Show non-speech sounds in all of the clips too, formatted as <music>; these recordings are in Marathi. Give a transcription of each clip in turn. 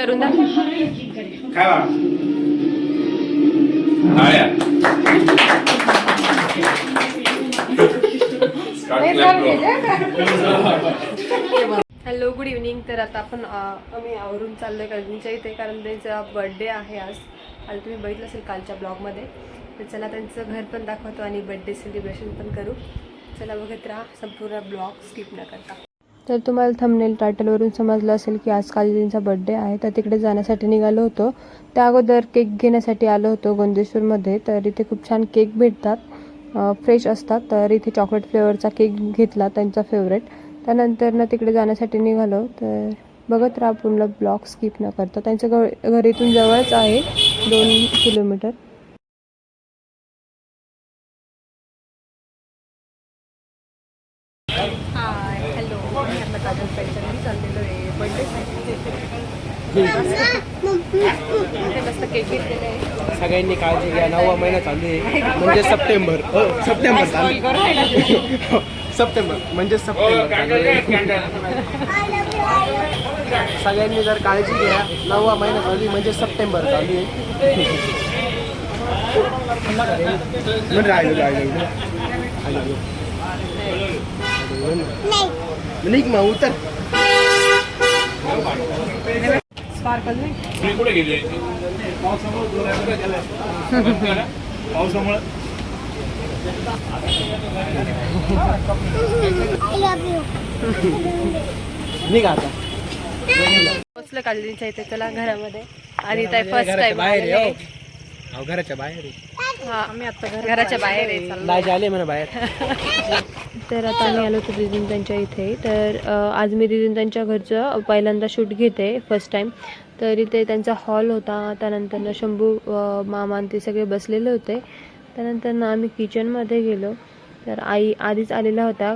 करून काय हॅलो गुड इव्हनिंग तर आता आपण आम्ही आवरून चाललोय कझिनच्या इथे कारण त्यांचा बर्थडे आहे आज. काल तुम्ही बघितलं असेल कालच्या ब्लॉगमध्ये तर चला त्यांचं घर पण दाखवतो आणि बर्थडे सेलिब्रेशन पण करू. चला बघत राहा संपूर्ण ब्लॉग स्किप न करता. तर तुम्हाला थंबनेल टायटलवरून समजलं असेल की आज कालीजींचा बर्थडे आहे तर तिकडे जाण्यासाठी निघालो होतो. त्या अगोदर केक घेण्यासाठी आलो होतो गोंदेश्वरमध्ये तर इथे खूप छान केक भेटतात. फ्रेश असतात तर इथे चॉकलेट फ्लेवरचा केक घेतला त्यांचा फेवरेट त्यानंतर ना तिकडे जाण्यासाठी निघालो तर बघत राहा पूर्ण ब्लॉक स्किप न करता. त्यांचं घर घर इथून जवळच आहे दोन किलोमीटर. मी आता काजल पैठणी चाललेलो आहे. बर्थडे मस्त केक घेतलेले आहे. सगळ्यांनी काळजी घ्या. नववा महिना चालू आहे. म्हणजे सप्टेंबर. हो, सप्टेंबर चालू आहे. सप्टेंबर. म्हणजे सप्टेंबर चालू आहे. सगळ्यांनी जर काळजी घ्या नववा महिना चालू आहे म्हणजे सप्टेंबर चालू आहे. <laughs> राहिलो राहिलो. निघ मग उतर स्पार्कल पावसामुळे निघ आता. बसलं कालजींच्या इथे चला घरामध्ये. आणि फर्स्ट टाइम बाहेर आहे, हो. घराच्या बाहेर आहे. आम्ही आता घराच्या बाहेर आले म्हणा <laughs> तर आता आम्ही आलो होतो दिदीन त्यांच्या इथे. तर आज मी दिदीन त्यांच्या घरचं पहिल्यांदा शूट घेते फर्स्ट टाईम तर इथे त्यांचा हॉल होता. त्यानंतर ना शंभू मामा ते सगळे बसलेले होते. त्यानंतर ना आम्ही किचनमध्ये गेलो. तर आई आधीच आलेल्या होत्या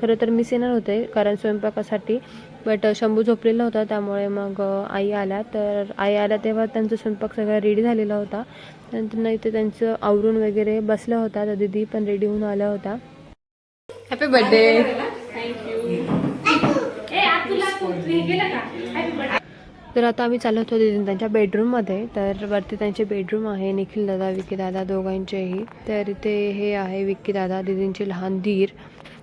खरं तर मिस येणार होते कारण स्वयंपाकासाठी. बट शंभू झोपलेला होता त्यामुळे मग आई आल्या. तर आई आल्या तेव्हा त्यांचा स्वयंपाक सगळा रेडी झालेला होता. त्यानंतर इथे त्यांचं आवरून वगैरे बसल्या होत्या तर दिदी पण रेडी होऊन आल्या होत्या. हॅपी बर्थडे तर आता आम्ही चाललो होतो दिदी त्यांच्या बेडरूममध्ये तर वरती त्यांचे बेडरूम आहे निखिल दादा विकी दादा दोघांचेही. तर इथे हे आहे विक्की दादा दिदींचे लहान धीर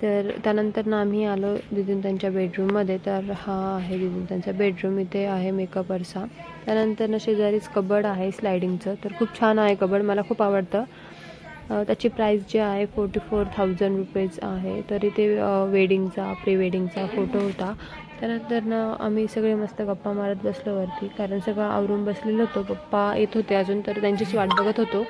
तर त्यानंतर ना आम्ही आलो दिदीन त्यांच्या बेडरूममध्ये तर हा आहे दिदीन त्यांचा बेडरूम इथे आहे मेकअप आरसा त्यानंतर ना शेजारीच कबड आहे स्लायडिंगचं तर खूप छान आहे कबड मला खूप आवडतं. त्याची प्राईस जी आहे फोर्टी फोर थाउजंड रुपीज आहे. तर इथे वेडिंगचा प्री वेडिंगचा फोटो होता. त्यानंतर ना आम्ही सगळे मस्त गप्पा मारत बसलो वरती. कारण सगळं आवरून बसलेलो होतो. पप्पा येत होते अजून तर त्यांचीच वाट बघत होतो.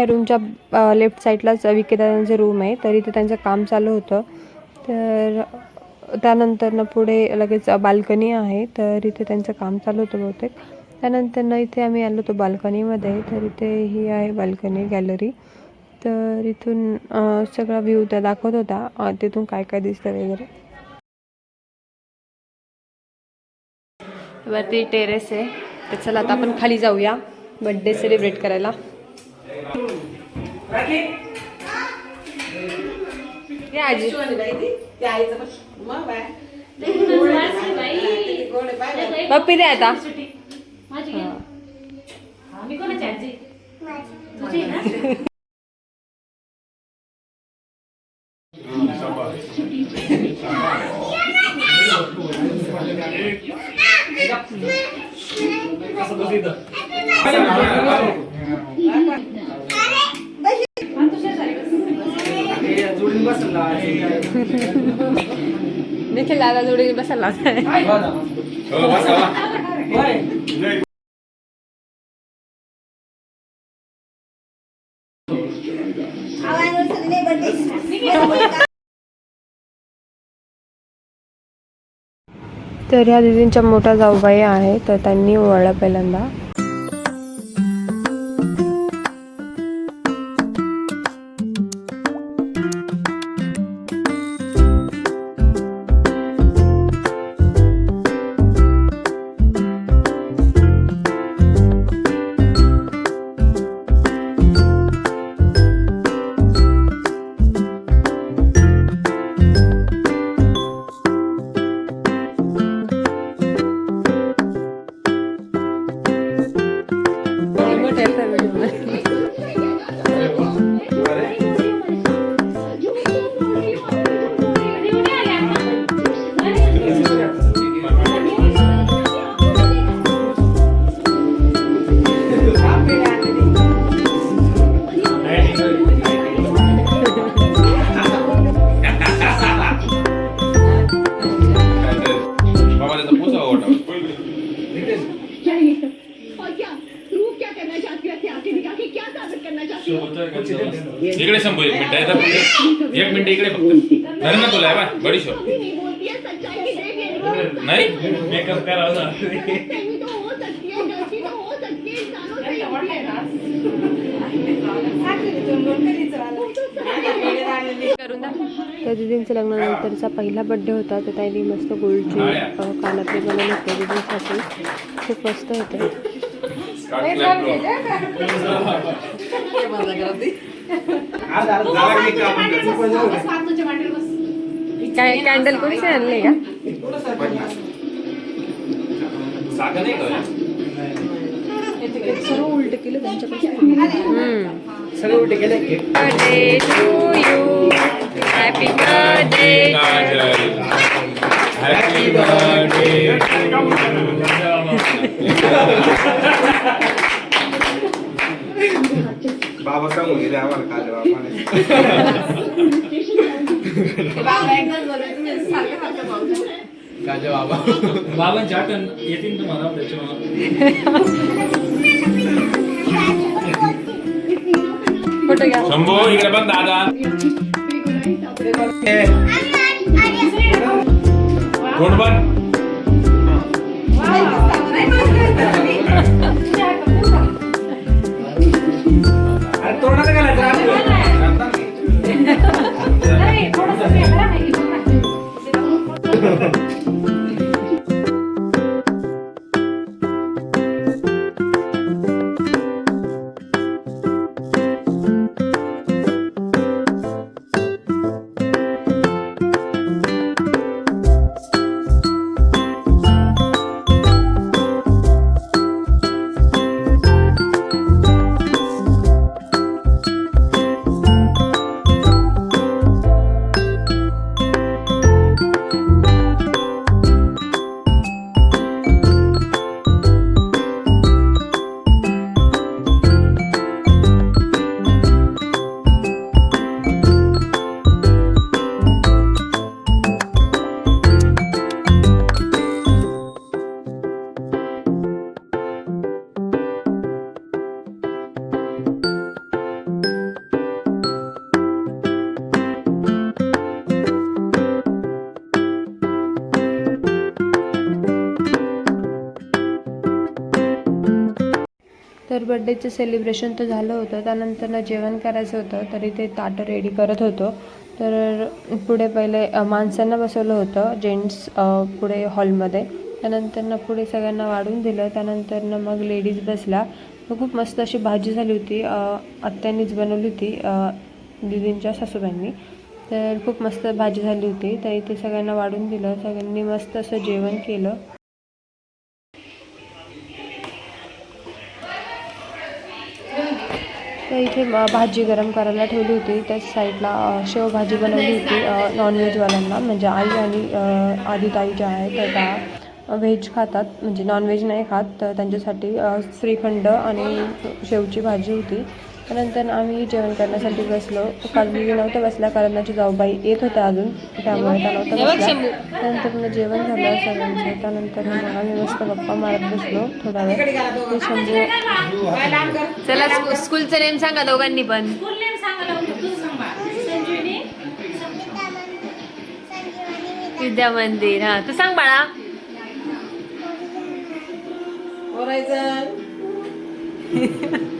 या रूमच्या लेफ्ट साईडलाच विकेदादांचं रूम आहे. तर इथे त्यांचं काम चालू होतं. तर त्यानंतर ना पुढे लगेच बाल्कनी आहे. तर इथे त्यांचं काम चालू होतं बहुतेक. त्यानंतर ना इथे आम्ही आलो होतो बाल्कनीमध्ये. तर इथे ही आहे बाल्कनी गॅलरी तर इथून सगळा व्ह्यू त्या दाखवत होता. तिथून काय काय दिसतं वगैरे. वरती टेरेस आहे. तर चला आता आपण खाली जाऊया. बड्डे सेलिब्रेट करायला. आजी. पप्पी दे आता. जोडून बसला देखील दादा जोडी बसायला लावताय. हो, बसा. तर ह्या दिदींच्या मोठ्या जाऊबाई आहे तर त्यांनी ओवाळला पहिल्यांदा शंभू एक मिनिट येतात फक्त. एक मिनिट इकडे फक्त. धर ना तुला बा बडीशो भी नहीं? मेकअप करा सही तो सकती गलती तो सकती इंसानों से होती करून द्या त्या दिदींच्या लग्नानंतरचा पहिला बड्डे होता तर त्यांनी मस्त गोल्डची कानातले बनवले होते दिदींसाठी. खूप मस्त होते. <laughs> <laughs> काय कॅन्डल कोणीच आणले का? सर्व उलट केलं त्यांच्याकडे उलटे केले. Cake birthday to you happy birthday happy birthday बाबा सांगून गेले आम्हाला काल बाबा काजा बाबा बाबांची आठवण येतील तुम्हाला त्याच्यामुळे. फोटो घ्या. शंभू इकडे बघ दादा. कोण पण बड्डेचं सेलिब्रेशन तर झालं होतं. त्यानंतर ना जेवण करायचं होतं. तरी ते ताटं रेडी करत होतो. तर पुढे पहिले माणसांना बसवलं होतं. जेंट्स पुढे हॉलमध्ये त्यानंतर ना पुढे सगळ्यांना वाढून दिलं. त्यानंतर ना मग लेडीज बसल्या तर खूप मस्त अशी भाजी झाली होती. आत्यांनीच बनवली होती. दिदींच्या दीदींच्या सासूबाईंनी. तर खूप मस्त भाजी झाली होती. तर इथे सगळ्यांना वाढून दिलं. सगळ्यांनी मस्त असं जेवण केलं. तर इथे भाजी गरम करायला ठेवली होती. त्याच साईडला शेवभाजी बनवली होती नॉनव्हेजवाल्यांना म्हणजे आई आणि अ, आधी ताई ज्या आहेत त्या त्या व्हेज खातात. म्हणजे नॉनव्हेज नाही खात. तर त्यांच्यासाठी श्रीखंड आणि शेवची भाजी होती. त्यानंतर आम्ही जेवण करण्यासाठी बसलो. काल दिदी नव्हत्या बसल्या कारण त्याची जाऊबाई येत होत्या अजून. त्यामुळे त्या नव्हत्या बसल्या. त्यानंतर मग जेवण झालं सगळ्यांचं. त्यानंतर मग आम्ही मस्त गप्पा मारत बसलो थोडा वेळ. ते शंभू चला स्कू- स्कूलचं नेम सांगा दोघांनी पण. विद्या मंदिर हा. तू सांग बाळा. बाय <laughs>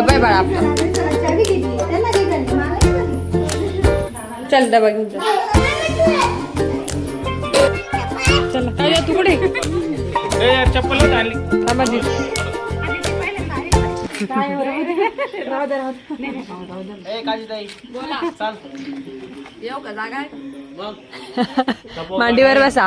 डबा आहे बाळा. आपला चल डबा घेऊन जा. चल. काय तू कुठे? चप्पल थांबा <laughs> मांडीवर बसा.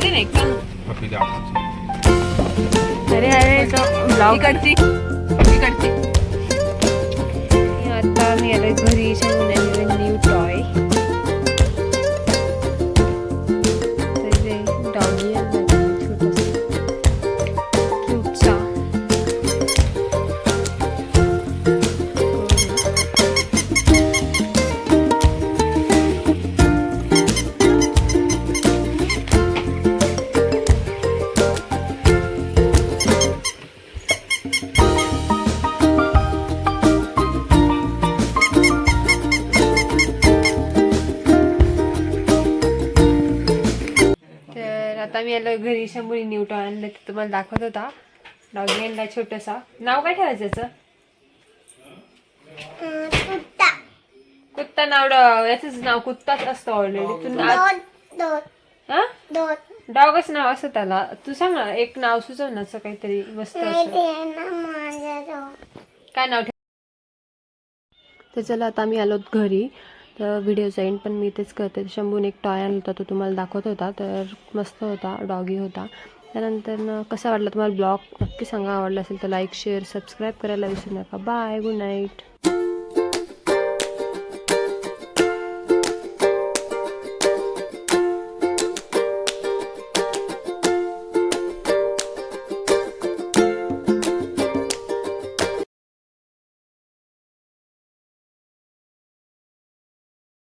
दे नाही. अरे अरे ब्लाऊज काढते. आता मी आलोय घरी न्यू टॉय तर मी आलो घरी शंभरी न्यू टॉय आणलं ते तुम्हाला दाखवत होता. डॉगी आणला छोटासा. नाव काय ठेवायचं याचं? कुत्ता. नाव ड- याचंच नाव कुत्ताच असतं ऑलरेडी तू नाव डॉगच नाव असं त्याला. तू सांग ना एक नाव सुचव ना असं काहीतरी मस्त काय नाव ठेव तर चला आता मी आलो घरी. तर व्हिडिओचा एंड पण मी तेच करते. शंभून एक टॉय आणला होता तो तुम्हाला दाखवत होता. तर मस्त होता डॉगी होता. त्यानंतर कसा वाटला तुम्हाला ब्लॉग नक्की सांगा. आवडला असेल तर लाईक शेअर सबस्क्राईब करायला विसरू नका. Bye good night